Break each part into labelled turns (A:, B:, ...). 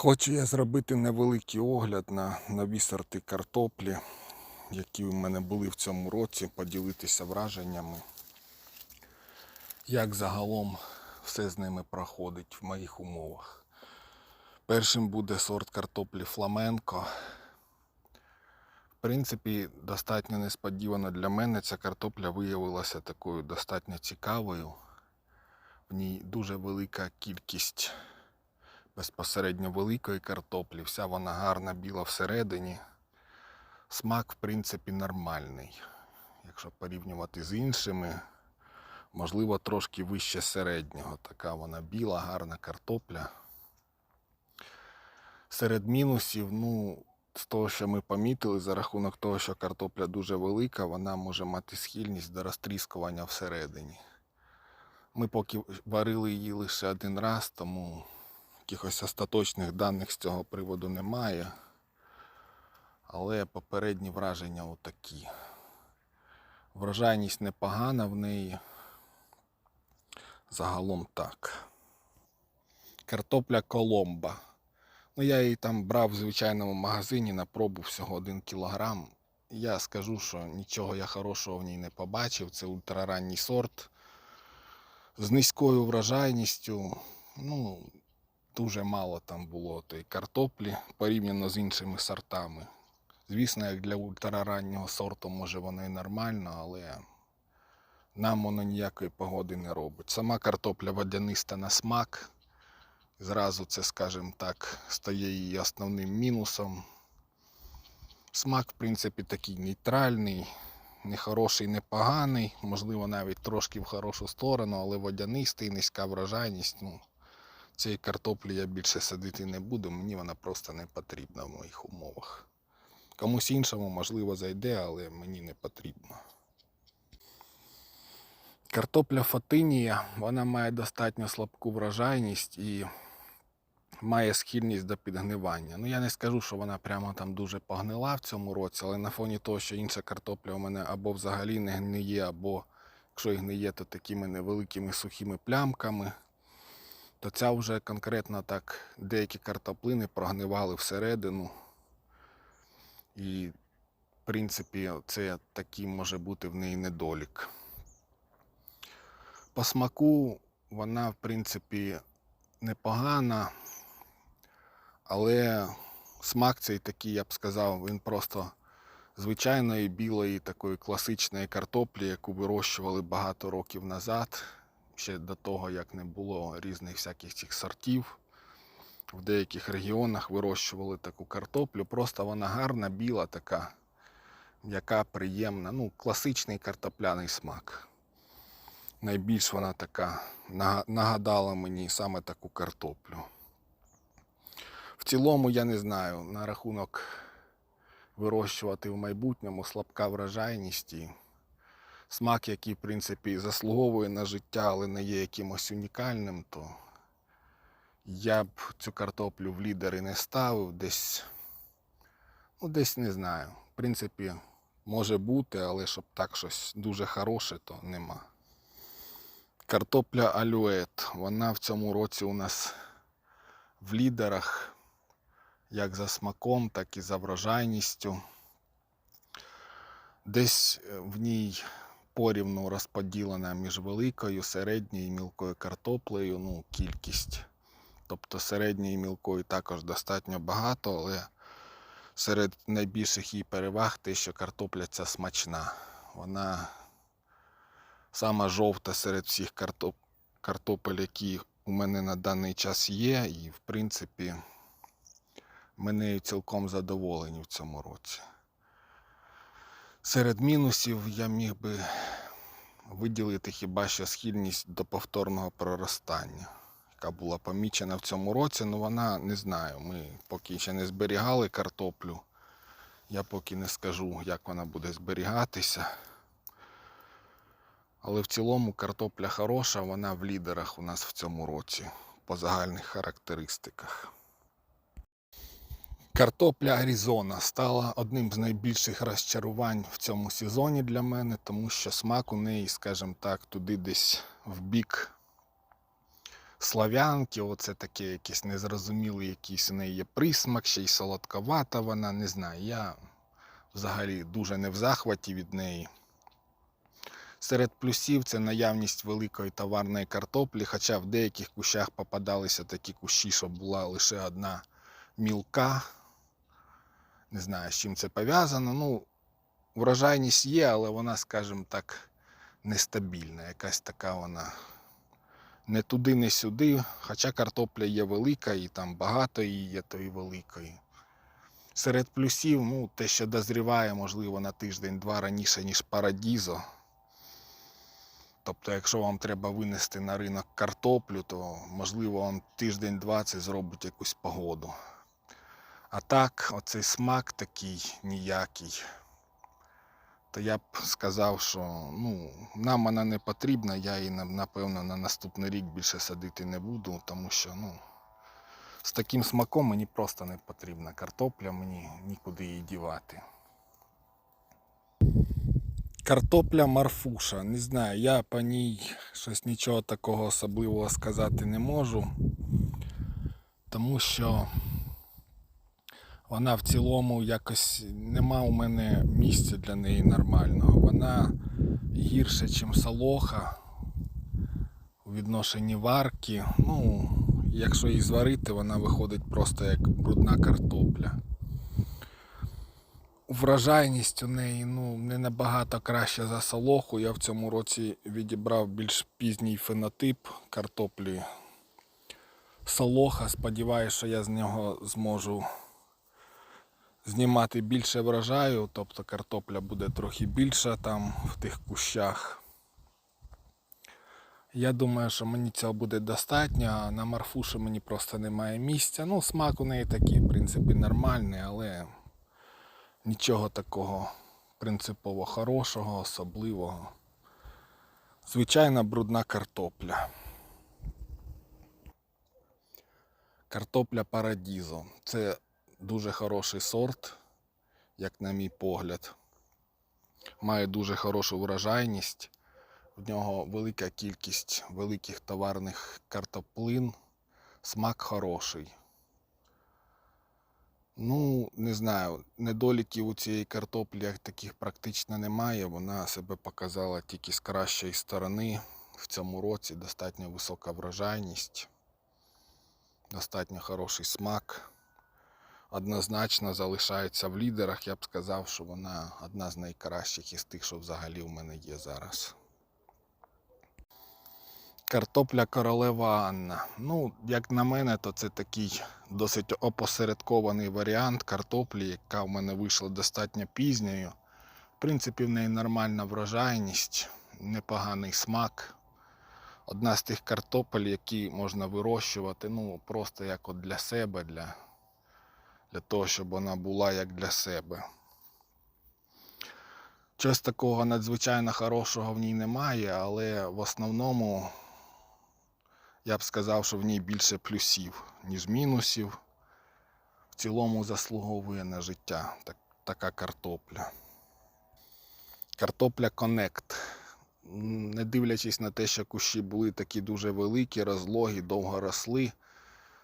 A: Хочу я зробити невеликий огляд на нові сорти картоплі, які у мене були в цьому році, поділитися враженнями, як загалом все з ними проходить в моїх умовах. Першим буде сорт картоплі Фламенко. В принципі, достатньо несподівано для мене ця картопля виявилася такою достатньо цікавою. В ній дуже велика кількість безпосередньо великої картоплі. Вся вона гарна біла всередині. Смак, в принципі, нормальний. Якщо порівнювати з іншими, можливо, трошки вище середнього. Така вона біла, гарна картопля. Серед мінусів, ну, з того, що ми помітили, за рахунок того, що картопля дуже велика, вона може мати схильність до розтріскування всередині. Ми поки варили її лише один раз, тому якихось остаточних даних з цього приводу немає. Але попередні враження отакі. Врожайність непогана в неї. Загалом так. Картопля Коломба. Ну, я її там брав в звичайному магазині на пробу всього 1 кілограм. Я скажу, що нічого я хорошого в ній не побачив. Це ультраранній сорт з низькою врожайністю. Ну, дуже мало там було тої картоплі порівняно з іншими сортами. Звісно, як для ультрараннього сорту, може воно і нормально, але нам воно ніякої погоди не робить. Сама картопля водяниста на смак. Зразу це, скажімо так, стає її основним мінусом. Смак, в принципі, такий нейтральний, не хороший, не поганий, можливо, навіть трошки в хорошу сторону, але водянистий, низька врожайність. Ну, цієї картоплі я більше садити не буду, мені вона просто не потрібна в моїх умовах. Комусь іншому, можливо, зайде, але мені не потрібно. Картопля Фатинія, вона має достатньо слабку врожайність і має схильність до підгнивання. Ну, я не скажу, що вона прямо там дуже погнила в цьому році, але на фоні того, що інша картопля у мене або взагалі не гниє, або якщо і гниє, то такими невеликими сухими плямками, то ця вже конкретно так деякі картоплини прогнивали всередину. І, в принципі, це такий може бути в неї недолік. По смаку вона, в принципі, непогана, але смак цей такий, я б сказав, він просто звичайної білої такої класичної картоплі, яку вирощували багато років назад, ще до того, як не було різних всяких цих сортів. В деяких регіонах вирощували таку картоплю. Просто вона гарна, біла, така, м'яка, приємна. Ну, класичний картопляний смак. Найбільш вона така нагадала мені саме таку картоплю. В цілому, я не знаю, на рахунок вирощувати в майбутньому слабка врожайність і смак, який, в принципі, заслуговує на життя, але не є якимось унікальним, то я б цю картоплю в лідери не ставив, десь, ну, десь не знаю. В принципі, може бути, але щоб так щось дуже хороше, то нема. Картопля алюет. Вона в цьому році у нас в лідерах як за смаком, так і за врожайністю. Десь е, в ній порівну розподілена між великою, середньою і мілкою картоплею, ну, кількість. Тобто середньої і мілкої також достатньо багато, але серед найбільших її переваг те, що картопля ця смачна. Вона сама жовта серед всіх картоп... картопель, які у мене на даний час є, і в принципі ми цілком задоволені в цьому році. Серед мінусів я міг би виділити хіба що схильність до повторного проростання, яка була помічена в цьому році, але вона не знаю. Ми поки ще не зберігали картоплю. Я поки не скажу, як вона буде зберігатися. Але в цілому картопля хороша, вона в лідерах у нас в цьому році по загальних характеристиках. Картопля Аризона стала одним з найбільших розчарувань в цьому сезоні для мене, тому що смак у неї, скажімо так, туди десь в бік славянки, оце таке якесь незрозуміле, якийсь у неї є присмак, ще й солодковата вона, не знаю. Я взагалі дуже не в захваті від неї. Серед плюсів це наявність великої товарної картоплі, хоча в деяких кущах попадалися такі кущі, що була лише одна мілка. Не знаю, з чим це пов'язано. Ну, врожайність є, але вона, скажімо так, нестабільна. Якась така вона не туди, не сюди. Хоча картопля є велика, і там багато її є тої великої. Серед плюсів, ну, те, що дозріває, можливо, на тиждень-два раніше, ніж Парадізо. Тобто, якщо вам треба винести на ринок картоплю, то можливо вам тиждень-два це зробить якусь погоду. А так, оцей смак такий ніякий. То я б сказав, що ну, нам вона не потрібна, я її напевно на наступний рік більше садити не буду, тому що ну, з таким смаком мені просто не потрібна картопля, мені нікуди її дівати. Картопля Марфуша. Не знаю, я по ній щось нічого такого особливого сказати не можу, тому що вона в цілому якось нема у мене місця для неї нормального. Вона гірше, ніж солоха у відношенні варки. Ну, якщо її зварити, вона виходить просто як брудна картопля. Врожайність у неї ну, не набагато краще за солоху. Я в цьому році відібрав більш пізній фенотип картоплі солоха. Сподіваюся, що я з нього зможу знімати більше врожаю, тобто картопля буде трохи більша там в тих кущах. Я думаю, що мені цього буде достатньо, на марфуші мені просто немає місця. Ну, смак у неї такий, в принципі, нормальний, але нічого такого принципово хорошого, особливого. Звичайна брудна картопля. Картопля Парадізо. Це дуже хороший сорт, як на мій погляд. Має дуже хорошу врожайність. В нього велика кількість великих товарних картоплин. Смак хороший. Ну, не знаю, недоліків у цієї картоплі таких практично немає. Вона себе показала тільки з кращої сторони. В цьому році достатньо висока врожайність, достатньо хороший смак. Однозначно залишається в лідерах. Я б сказав, що вона одна з найкращих із тих, що взагалі в мене є зараз. Картопля королева Анна. Ну, як на мене, то це такий досить опосередкований варіант картоплі, яка в мене вийшла достатньо пізньою. В принципі, в неї нормальна врожайність, непоганий смак. Одна з тих картопель, які можна вирощувати, ну, просто як от для себе, для, для того, щоб вона була як для себе. Чогось такого надзвичайно хорошого в ній немає, але в основному я б сказав, що в ній більше плюсів, ніж мінусів. В цілому заслуговує на життя так, така картопля. Картопля Connect. Не дивлячись на те, що кущі були такі дуже великі, розлогі, довго росли.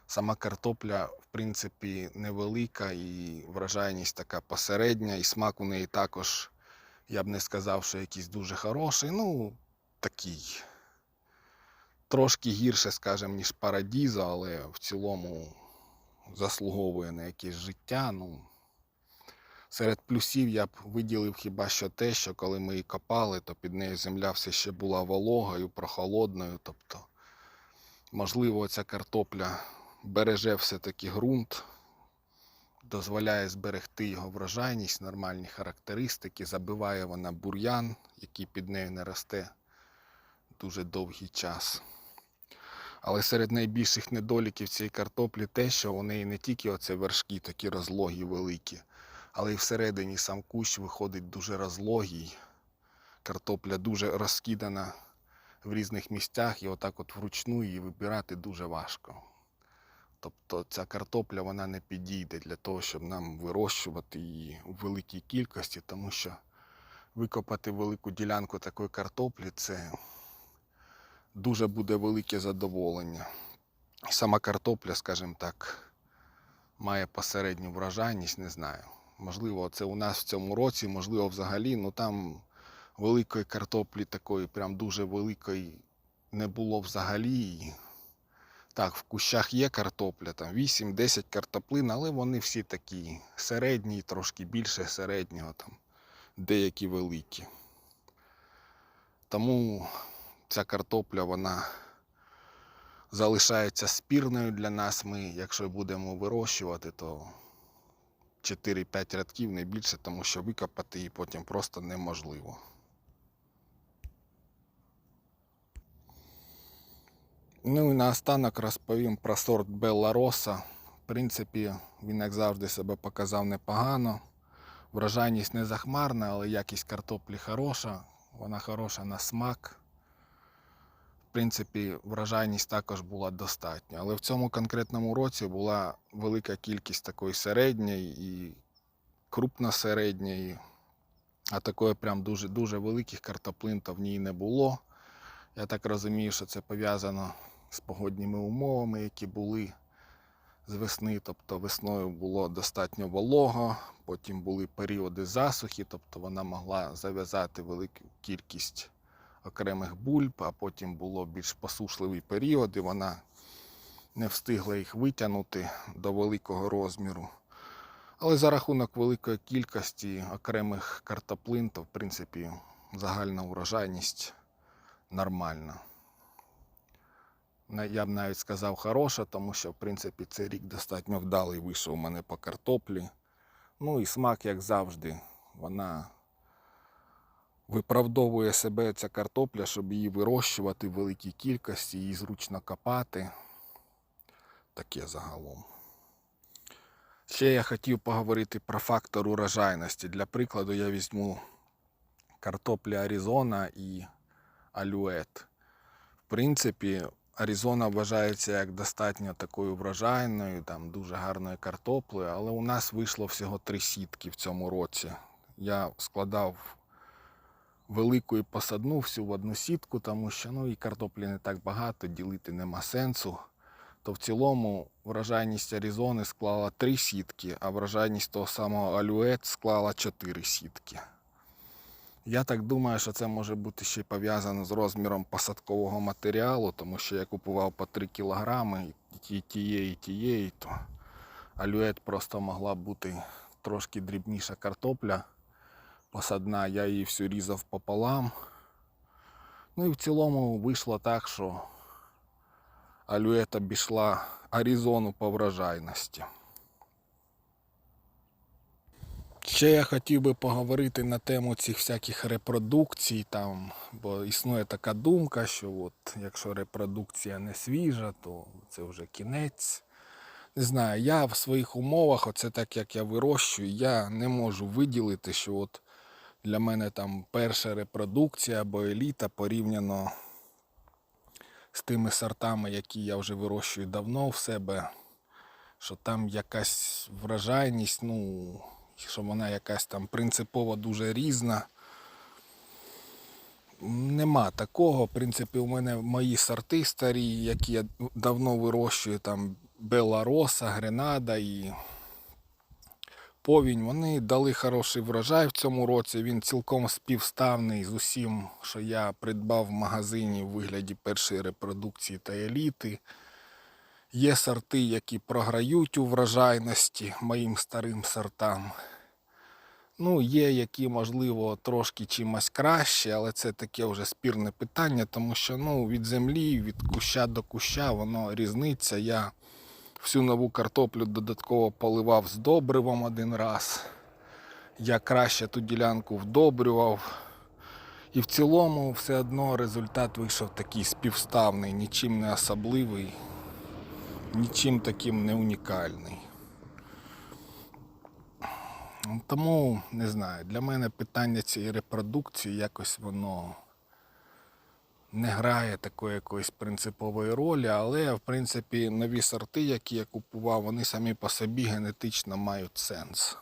A: Сама картопля, в принципі, невелика і врожайність така посередня, і смак у неї також, я б не сказав, що якийсь дуже хороший. Ну, такий трошки гірше, скажімо, ніж Парадізо, але в цілому заслуговує на якесь життя. Ну, серед плюсів я б виділив хіба що те, що коли ми її копали, то під нею земля все ще була вологою, прохолодною. Тобто, можливо, ця картопля береже все-таки ґрунт, дозволяє зберегти його врожайність, нормальні характеристики, забиває вона бур'ян, який під нею не росте дуже довгий час. Але серед найбільших недоліків цієї картоплі те, що у неї не тільки оце вершки такі розлогі великі, але й всередині сам кущ виходить дуже розлогий. Картопля дуже розкидана в різних місцях, і отак от вручну її вибирати дуже важко. Тобто ця картопля вона не підійде для того, щоб нам вирощувати її у великій кількості, тому що викопати велику ділянку такої картоплі це дуже буде велике задоволення. Сама картопля, скажімо так, має посередню врожайність, не знаю. Можливо, це у нас в цьому році, можливо, взагалі, ну там великої картоплі такої, прям дуже великої не було взагалі. Так, в кущах є картопля, там 8-10 картоплин, але вони всі такі середні, трошки більше середнього, там, деякі великі. Тому ця картопля, вона залишається спірною для нас. Ми, якщо будемо вирощувати, то 4-5 рядків не більше, тому що викопати її потім просто неможливо. Ну і наостанок розповім про сорт Белла Роса. В принципі, він, як завжди, себе показав непогано. Врожайність не захмарна, але якість картоплі хороша. Вона хороша на смак. В принципі, врожайність також була достатня. Але в цьому конкретному році була велика кількість такої середньої і крупносередньої. А такої прям дуже дуже великих картоплин то в ній не було. Я так розумію, що це пов'язано з погодніми умовами, які були з весни. Тобто весною було достатньо волого, потім були періоди засухи, тобто вона могла зав'язати велику кількість окремих бульб, а потім було більш посушливий період, і вона не встигла їх витягнути до великого розміру. Але за рахунок великої кількості окремих картоплин, то в принципі загальна урожайність нормальна. Я б навіть сказав хороша, тому що в принципі цей рік достатньо вдалий вийшов у мене по картоплі. Ну і смак, як завжди, вона виправдовує себе ця картопля, щоб її вирощувати в великій кількості, її зручно копати. Таке загалом. Ще я хотів поговорити про фактор урожайності. Для прикладу я візьму картоплі Аризона і Алюет. В принципі, Аризона вважається як достатньо такою врожайною, там дуже гарною картоплею, але у нас вийшло всього три сітки в цьому році. Я складав велику і посадну всю в одну сітку, тому що ну, і картоплі не так багато, ділити нема сенсу. То в цілому врожайність Аризони склала три сітки, а врожайність того самого Алюет склала чотири сітки. Я так думаю, що це може бути ще й пов'язано з розміром посадкового матеріалу, тому що я купував по 3 кілограми і тієї, тієї, то алюет просто могла бути трошки дрібніша картопля посадна, я її всю різав пополам. Ну і в цілому вийшло так, що алюет обійшла Аризону по врожайності. Ще я хотів би поговорити на тему цих всяких репродукцій, там, бо існує така думка, що от, якщо репродукція не свіжа, то це вже кінець. Не знаю, я в своїх умовах, оце так як я вирощую, я не можу виділити, що от для мене там перша репродукція або еліта порівняно з тими сортами, які я вже вирощую давно в себе, що там якась вражайність, ну, що вона якась там принципово дуже різна. Нема такого. В принципі, у мене мої сорти старі, які я давно вирощую, там Белароса, Гренада і повінь. Вони дали хороший врожай в цьому році. Він цілком співставний з усім, що я придбав в магазині в вигляді першої репродукції та еліти. Є сорти, які програють у врожайності моїм старим сортам. Ну, є, які, можливо, трошки чимось краще, але це таке вже спірне питання, тому що ну, від землі, від куща до куща воно різниця. Я всю нову картоплю додатково поливав з добривом один раз. Я краще ту ділянку вдобрював. І в цілому все одно результат вийшов такий співставний, нічим не особливий, нічим таким не унікальний. Тому не знаю, для мене питання цієї репродукції якось воно не грає такої якоїсь принципової ролі, але в принципі нові сорти, які я купував, вони самі по собі генетично мають сенс.